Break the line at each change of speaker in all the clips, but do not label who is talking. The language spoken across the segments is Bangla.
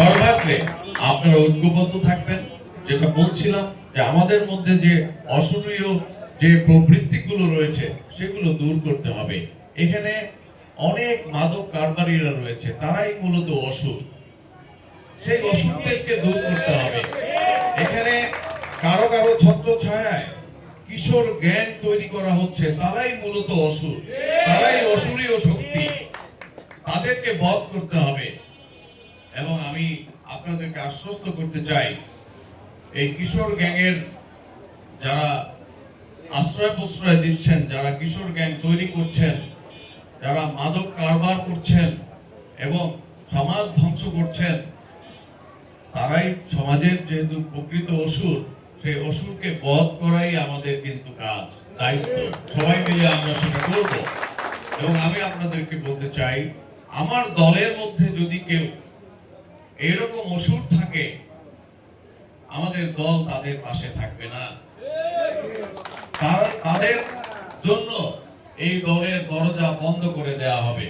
সর্বাগ্রে আপনারা ঐক্যবদ্ধ থাকবেন। যেটা বলছিলাম যে আমাদের মধ্যে যে অসনীয় যে প্রবৃত্তিগুলো রয়েছে, সেগুলো দূর করতে হবে। এখানে অনেক মাদক কারবারিরা রয়েছে, তারাই মূলত অসুর। সেই অসুরদেরকে দূর করতে হবে। এখানে কারও কারও ছত্র ছায়ায় কিশোর জ্ঞান তৈরি করা হচ্ছে, তারাই মূলত অসুর, তারাই অসুরীয় শক্তি। তাদেরকে বধ করতে হবে। এবং আমি আপনাদেরকে আশ্বস্ত করতে চাই, এই কিশোর গ্যাংয়ের যারা আশ্রয় প্রশ্রয় দিচ্ছেন, যারা কিশোর গ্যাং তৈরি করছেন, যারা মাদক কারবার করছেন এবং সমাজ ধ্বংস করছেন, তারাই সমাজের যেহেতু প্রকৃত অসুর, সেই অসুরকে বধ করাই আমাদের কিন্তু কাজ। দায়িত্ব সবাই মিলে আমরা সেটা করব। এবং আমি আপনাদেরকে বলতে চাই, আমার দলের মধ্যে যদি কেউ এরকম অসুর থাকে, আমাদের দল তাদের পাশে থাকবে না। তাদের জন্য এই দলের দরজা বন্ধ করে দেওয়া হবে।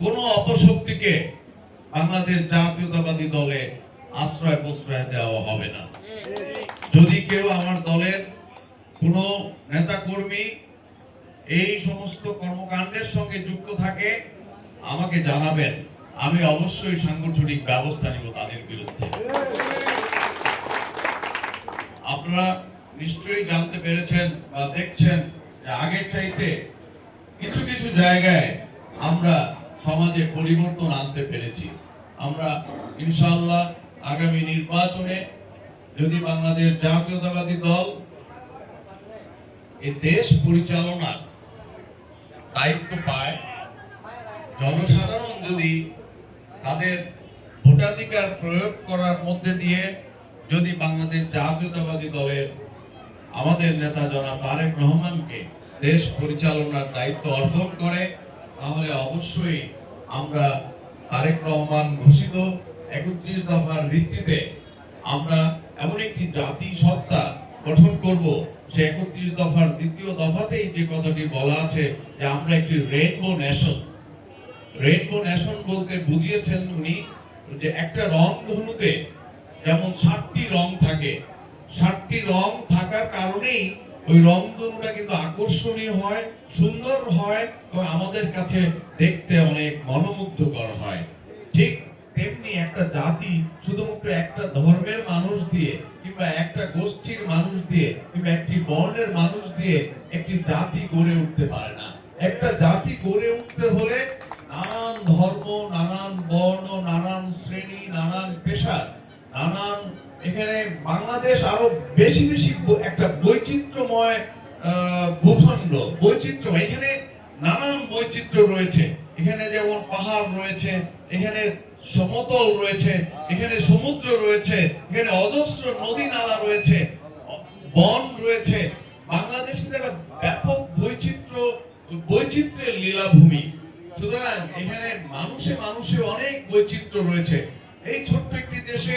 কোন অপশক্তিকে বাংলাদেশ জাতীয়তাবাদী দলে আশ্রয় প্রশ্রয় দেওয়া হবে না। যদি কেউ আমার দলের কোন নেতা কর্মী এই সমস্ত কর্মকাণ্ডের সঙ্গে যুক্ত থাকে, আমাকে জানাবেন। আমি অবশ্যই সাংগঠনিক ব্যবস্থা নিব তাদের বিরুদ্ধে। আপনারা নিশ্চয়ই জানতে পেরেছেন বা দেখছেন যে আগের চাইতে কিছু কিছু জায়গায় আমরা সমাজে পরিবর্তন আনতে পেরেছি। আমরা ইনশাআল্লাহ আগামী নির্বাচনে যদি বাংলাদেশ জাতীয়তাবাদী দল এই দেশ পরিচালনার দায়িত্ব পায়, জনসাধারণ যদি তাদের ভোটাধিকার প্রয়োগ করার মধ্যে দিয়ে যদি বাংলাদেশ জাতীয়তাবাদী দলের আমাদের নেতা জনাব তারেক রহমানকে দেশ পরিচালনার দায়িত্ব অর্পণ করে, তাহলে অবশ্যই আমরা তারেক রহমান ঘোষিত একত্রিশ দফার ভিত্তিতে আমরা এমন একটি জাতি সত্তা গঠন করব, সে একত্রিশ দফার দ্বিতীয় দফাতেই যে কথাটি বলা আছে যে আমরা একটি রেইনবো নেশন রেইনবো নেশন বলতে বুঝিয়েছেন উনি যে একটা রং ধনুতে যেমন ষাটটি রং থাকে, ষাটটি রং থাকার কারণেই ওই রং ধনুটা কিন্তু আকর্ষণীয় হয়, সুন্দর হয় এবং আমাদের কাছে দেখতে অনেক মনোমুগ্ধকর হয়। ঠিক তেমনি একটা জাতি শুধুমাত্র একটা ধর্মের মানুষ দিয়ে কিংবা একটা গোষ্ঠীর মানুষ দিয়ে কিংবা একটি বর্ণের মানুষ দিয়ে একটি জাতি গড়ে উঠতে পারে না। একটা জাতি গড়ে উঠতে হলে নানান ধর্ম নানান বর্ণ নানান শ্রেণি নানান পেশা নানান এখানে বাংলাদেশ আরও বেশি বেশি ব- একটা বৈচিত্র্যময় ভূখণ্ড, বৈচিত্র্য, এখানে নানান বৈচিত্র্য রয়েছে। এখানে যেমন পাহাড় রয়েছে, এখানে সমতল রয়েছে, এখানে সমুদ্র রয়েছে, এখানে অজস্র নদী নালা রয়েছে, বন রয়েছে। বাংলাদেশ কিন্তু একটা ব্যাপক বৈচিত্র্য, বৈচিত্র্যের লীলাভূমি। সুতরাং এখানে মানুষে মানুষে অনেক বৈচিত্র্য রয়েছে। এই ছোট্ট একটি দেশে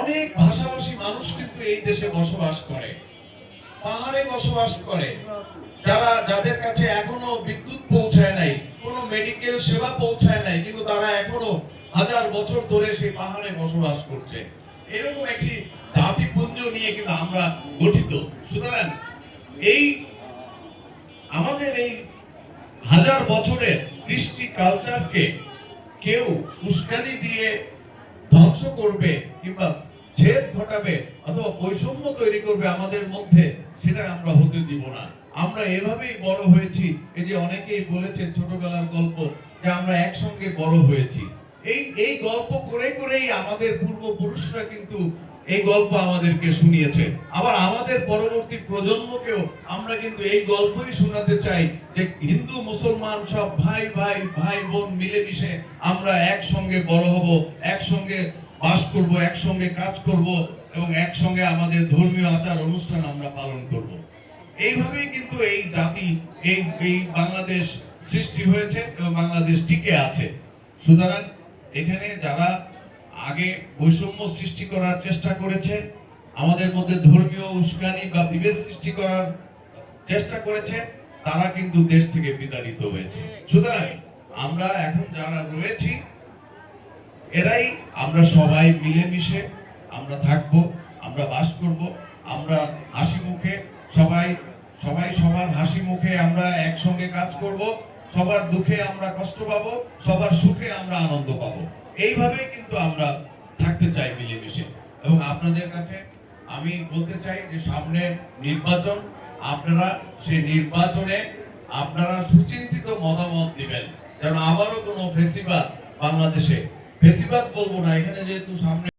অনেক ভাষাভাষী মানুষ কিন্তু এই দেশে বসবাস করে। পাহাড়ে বসবাস করে। যারা, যাদের কাছে এখনও বিদ্যুৎ পৌঁছায় নাই, কোনো মেডিকেল সেবা পৌঁছায় নাই, কিন্তু তারা এখনও হাজার বছর ধরে সেই পাহাড়ে বসবাস করছে। এরকম একটি জাতিপুঞ্জ নিয়ে কিন্তু আমরা গঠিত। সুতরাং এই আমাদের এই হাজার বছরের কৃষ্টি কালচারকে কেউ উস্কানি দিয়ে ধ্বংস করবে কিংবা ছেদ ঘটাবে অথবা বৈষম্য তৈরি করবে আমাদের মধ্যে সেটা আমরা হতে দিব না। আমরা এভাবেই বড় হয়েছি। এই যে অনেকেই বলেছেন ছোটবেলার গল্প যে আমরা একসঙ্গে বড় হয়েছি। এই এই গল্প করে করেই আমাদের পূর্বপুরুষরা কিন্তু এই গল্প আমাদেরকে শুনিয়েছে। আবার আমাদের পরবর্তী প্রজন্মকেও আমরা কিন্তু এই গল্পই শোনাতে চাই যে হিন্দু, মুসলমান সব ভাই ভাই ভাই, বোন মিলেমিশে আমরা একসঙ্গে বড় হব, একসঙ্গে বাস করব, একসঙ্গে কাজ করব এবং একসঙ্গে আমাদের ধর্মীয় আচার অনুষ্ঠান আমরা পালন করব। এইভাবেই কিন্তু এই জাতি, এই এই বাংলাদেশ সৃষ্টি হয়েছে এবং বাংলাদেশ টিকে আছে। সুতরাং এখানে যারা আগে বৈষম্য সৃষ্টি করার চেষ্টা করেছে, আমাদের মধ্যে ধর্মীয় উস্কানি বা বিভেদ সৃষ্টি করার চেষ্টা করেছে, তারা কিন্তু দেশ থেকে বিতাড়িত হয়েছে। সুতরাং আমরা এখন যারা রয়েছি, এরাই আমরা সবাই মিলেমিশে আমরা থাকব, আমরা বাস করব, আমরা হাসি মুখে সবাই সবাই সবার হাসি মুখে আমরা একসঙ্গে কাজ করব। সবার দুঃখে আমরা কষ্ট পাবো, সবার সুখে আমরা আনন্দ পাবো। এইভাবেই কিন্তু আমরা থাকতে চাই মিলেমিশে। এবং আপনাদের কাছে আমি বলতে চাই যে সামনে নির্বাচন, আপনারা সেই নির্বাচনে আপনারা সুচিন্তিত মতামত দিবেন। যেন আবারও কোনো ফেসিবাদ বাংলাদেশে। ফেসিবাদ বলব না, এখানে যেহেতু সামনে